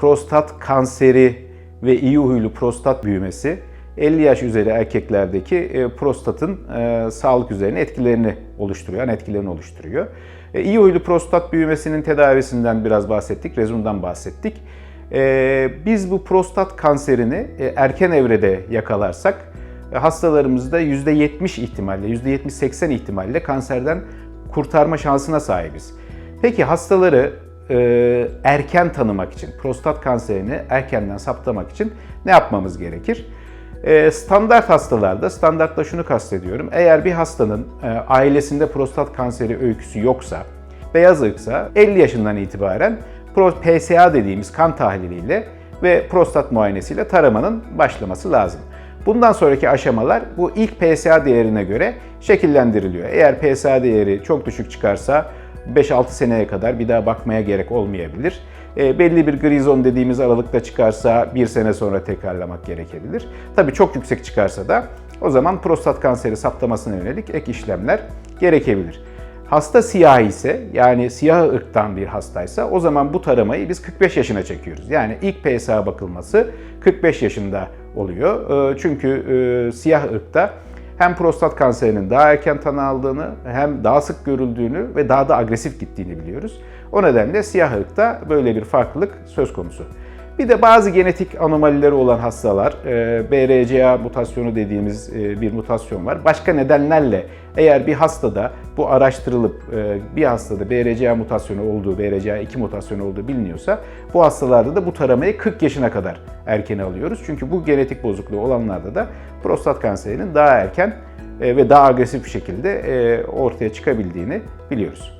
prostat kanseri ve iyi huylu prostat büyümesi 50 yaş üzeri erkeklerdeki e, prostatın e, sağlık üzerine etkilerini oluşturuyor, yan etkilerini oluşturuyor. E, iyi huylu prostat büyümesinin tedavisinden biraz bahsettik, rezumdan bahsettik. Biz bu prostat kanserini erken evrede yakalarsak hastalarımızda %70 ihtimalle, %70-80 ihtimalle kanserden kurtarma şansına sahibiz. Peki hastaları e, erken tanımak için, prostat kanserini erkenden saptamak için ne yapmamız gerekir? E, standart hastalarda, standartla şunu kastediyorum. Eğer bir hastanın e, ailesinde prostat kanseri öyküsü yoksa, beyaz ırksa 50 yaşından itibaren PSA dediğimiz kan tahliliyle ve prostat muayenesiyle taramanın başlaması lazım. Bundan sonraki aşamalar bu ilk PSA değerine göre şekillendiriliyor. Eğer PSA değeri çok düşük çıkarsa 5-6 seneye kadar bir daha bakmaya gerek olmayabilir. E, belli bir gri zone dediğimiz aralıkta çıkarsa bir sene sonra tekrarlamak gerekebilir. Tabii çok yüksek çıkarsa da o zaman prostat kanseri saptamasına yönelik ek işlemler gerekebilir. Hasta siyah ise yani siyah ırktan bir hastaysa o zaman bu taramayı biz 45 yaşına çekiyoruz. Yani ilk PSA bakılması 45 yaşında oluyor. E, Çünkü e, siyah ırkta hem prostat kanserinin daha erken tanı aldığını, hem daha sık görüldüğünü ve daha da agresif gittiğini biliyoruz. O nedenle siyah ırkta böyle bir farklılık söz konusu. Bir de bazı genetik anomalileri olan hastalar, e, BRCA mutasyonu dediğimiz e, bir mutasyon var. Başka nedenlerle eğer bir hastada bu araştırılıp e, bir hastada BRCA mutasyonu olduğu, BRCA2 mutasyonu olduğu biliniyorsa bu hastalarda da bu taramayı 40 yaşına kadar erken alıyoruz. Çünkü bu genetik bozukluğu olanlarda da prostat kanserinin daha erken ve daha agresif bir şekilde ortaya çıkabildiğini biliyoruz.